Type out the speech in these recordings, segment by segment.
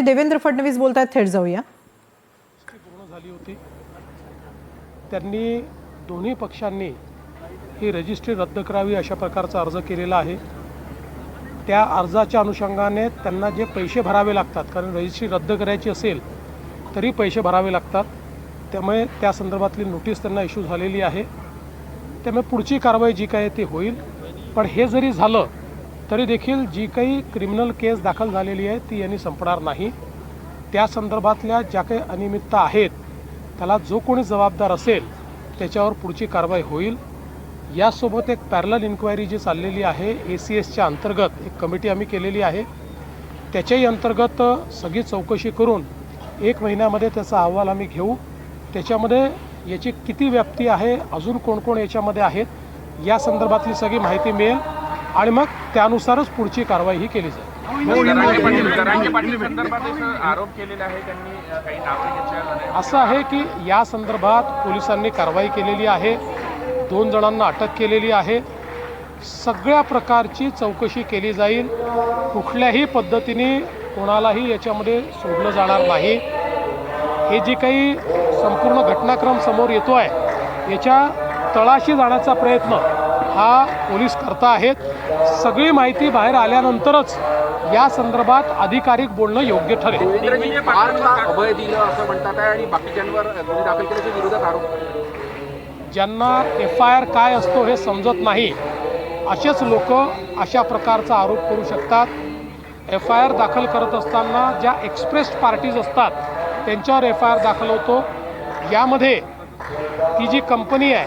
देवेंद्र फडणवीस बोलत आहेत थेट जाऊया. पूर्ण झाली होती. त्यांनी दोन्ही पक्षांनी ही रजिस्ट्री रद्द करावी अशा प्रकारचा अर्ज केलेला आहे. त्या अर्जाच्या अनुषंगाने त्यांना जे पैसे भरावे लागतात कारण रजिस्ट्री रद्द करायची असेल तरी पैसे भरावे लागतात. त्यामुळे त्या संदर्भातली नोटीस त्यांना इश्यू झालेली आहे. त्यामुळे पुढची कारवाई जी काय ती होईल. पण हे जरी झालं तरी देखील जी काही क्रिमिनल केस दाखल झालेली आहे ती यांनी संपणार नाही. त्या संदर्भातल्या ज्या काही अनियमितता आहेत त्याला जो कोणी जबाबदार असेल त्याच्यावर पुढची कारवाई होईल. यासोबत एक पॅरलल इन्क्वायरी जी चाललेली आहे ए सी एसच्या अंतर्गत एक कमिटी आम्ही केलेली आहे. त्याच्याही अंतर्गत सगळी चौकशी करून एक महिन्यामध्ये त्याचा अहवाल आम्ही घेऊ. त्याच्यामध्ये याची किती व्याप्ती आहे अजून कोण कोण याच्यामध्ये आहेत या संदर्भातली सगळी माहिती मिळेल. आणि मग त्यानुसारच पुढची कारवाई ही केली जाईल. नावं घेतल्या असं आहे की या संदर्भात पोलिसांनी कारवाई केलेली आहे दोन जणांना अटक केलेली आहे सगळ्या प्रकारची चौकशी केली जाईल कुठल्याही पद्धतीने कोणालाही याच्यामध्ये सोडलं जाणार नाही. हे जी काही संपूर्ण घटनाक्रम समोर येतो आहे याच्या तळाशी जाण्याचा प्रयत्न हा पोलीस करता आहेत. सगळी माहिती बाहेर आल्यानंतरच या संदर्भात अधिकारिक बोलणं योग्य ठरेल. इंद्रजीत आठला अभय दिलं असं म्हणतात आहे आणि बाकीच्यांवर गुन्हे दाखल केल्याच्या विरोधात आरोप. ज्यांना एफ आय आर काय असतो हे समजत नाही असेच लोक अशा प्रकारचा आरोप करू शकतात. एफ आय आर दाखल करत असताना ज्या एक्सप्रेस पार्टीज असतात त्यांच्यावर एफ आय आर दाखल होतो. यामध्ये ती जी कंपनी आहे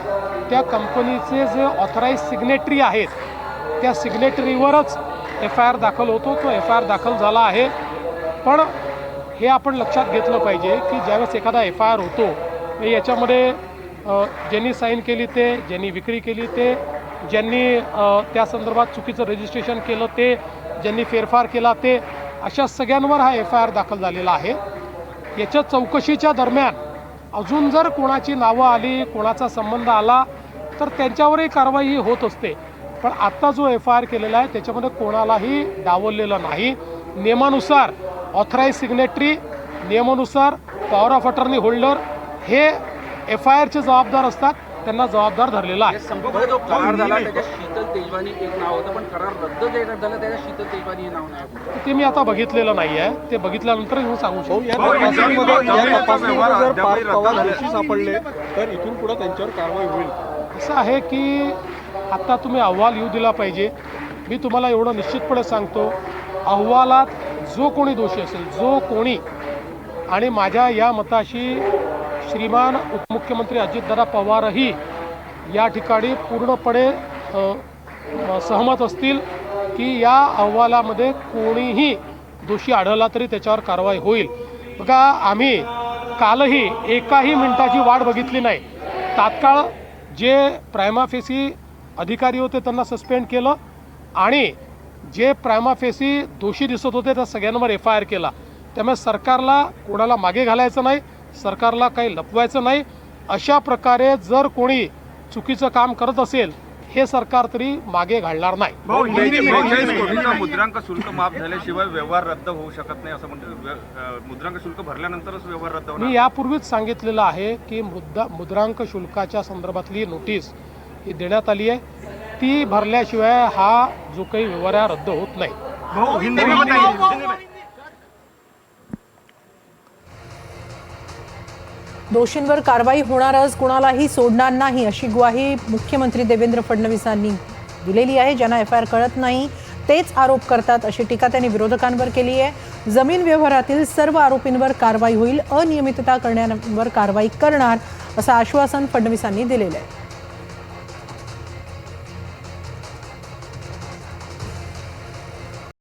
त्या कंपनीचे जे ऑथराईज सिग्नेटरी आहेत त्या सिग्नेटरीवरच एफ आय आर दाखल होतो. तो एफ आय आर दाखल झाला आहे. पण हे आपण लक्षात घेतलं पाहिजे की ज्यावेळेस एखादा एफ आय आर होतो याच्यामध्ये ज्यांनी साईन केली ते ज्यांनी विक्री केली ते ज्यांनी त्या संदर्भात चुकीचं रजिस्ट्रेशन केलं ते ज्यांनी फेरफार केला ते अशा सगळ्यांवर हा एफ आय आर दाखल झालेला आहे. याच्या चौकशीच्या दरम्यान अजून जर कोणाची नावं आली कोणाचा संबंध आला तर त्यांच्यावरही कारवाई ही होत असते. पण आत्ता जो एफ आय आर केलेला आहे त्याच्यामध्ये कोणालाही डावललेलं नाही. नियमानुसार ऑथराईज सिग्नेटरी नियमानुसार पॉवर ऑफ अटर्नी होल्डर हे एफ आय आरचे जबाबदार असतात. त्यांना जबाबदार धरलेला आहे. या संपूर्ण जो करार झाला त्याच्यात शीतल तेजवानी एक नाव होतं पण करार रद्द जे झालं त्याच्यात शीतल तेजवानी हे नाव नाही होतं. ते मी आता बघितलेलं नाही आहे. ते बघितल्यानंतर मी सांगू शकतो. सापडले तर इथून पुढे त्यांच्यावर कारवाई होईल. असं आहे की आत्ता तुम्ही अहवाल येऊ दिला पाहिजे. मी तुम्हाला एवढं निश्चितपणे सांगतो अहवालात जो कोणी दोषी असेल जो कोणी आणि माझ्या या मताशी श्रीमान उपमुख्यमंत्री अजितदादा पवारही या ठिकाणी पूर्णपणे सहमत असतील की या अहवालामध्ये कोणीही दोषी आढळला तरी त्याच्यावर कारवाई होईल. बघा आम्ही कालही एकाही मिनिटाची वाट बघितली नाही. तात्काळ जे प्रायमाफेसी अधिकारी होते त्यांना सस्पेंड केलं आणि जे प्रायमाफेसी दोषी दिसत होते त्या सगळ्यांवर एफ आय आर केला. त्यामुळे सरकारला कोणाला मागे घालायचं नाही सरकारला काही लपवायचं नाही. अशा प्रकारे जर कोणी चुकीचं काम करत असेल हे सरकार तरी मागे घालणार नाही. मुद्रांक शुल्क माफ झाल्याशिवाय व्यवहार रद्द होऊ शकत नाही असं म्हणतो अं, मुद्रांक शुल्क भरल्यानंतरच व्यवहार रद्द होणार. मी यापूर्वीच सांगितलेलं आहे की मुद्दा मुद्रांक शुल्काच्या संदर्भातली नोटीस ही देण्यात आली आहे. ती भरल्याशिवाय हा जो काही व्यवहार रद्द होत नाही. दोषींवर कारवाई होणारच कुणालाही सोडणार नाही अशी ग्वाही मुख्यमंत्री देवेंद्र फडणवीसांनी दिलेली आहे. ज्यांना एफ आय आर कळत नाही तेच आरोप करतात अशी टीका त्यांनी विरोधकांवर केली आहे. जमीन व्यवहारातील सर्व आरोपींवर कारवाई होईल अनियमितता करण्यावर कारवाई करणार असं आश्वासन फडणवीसांनी दिलेलं आहे.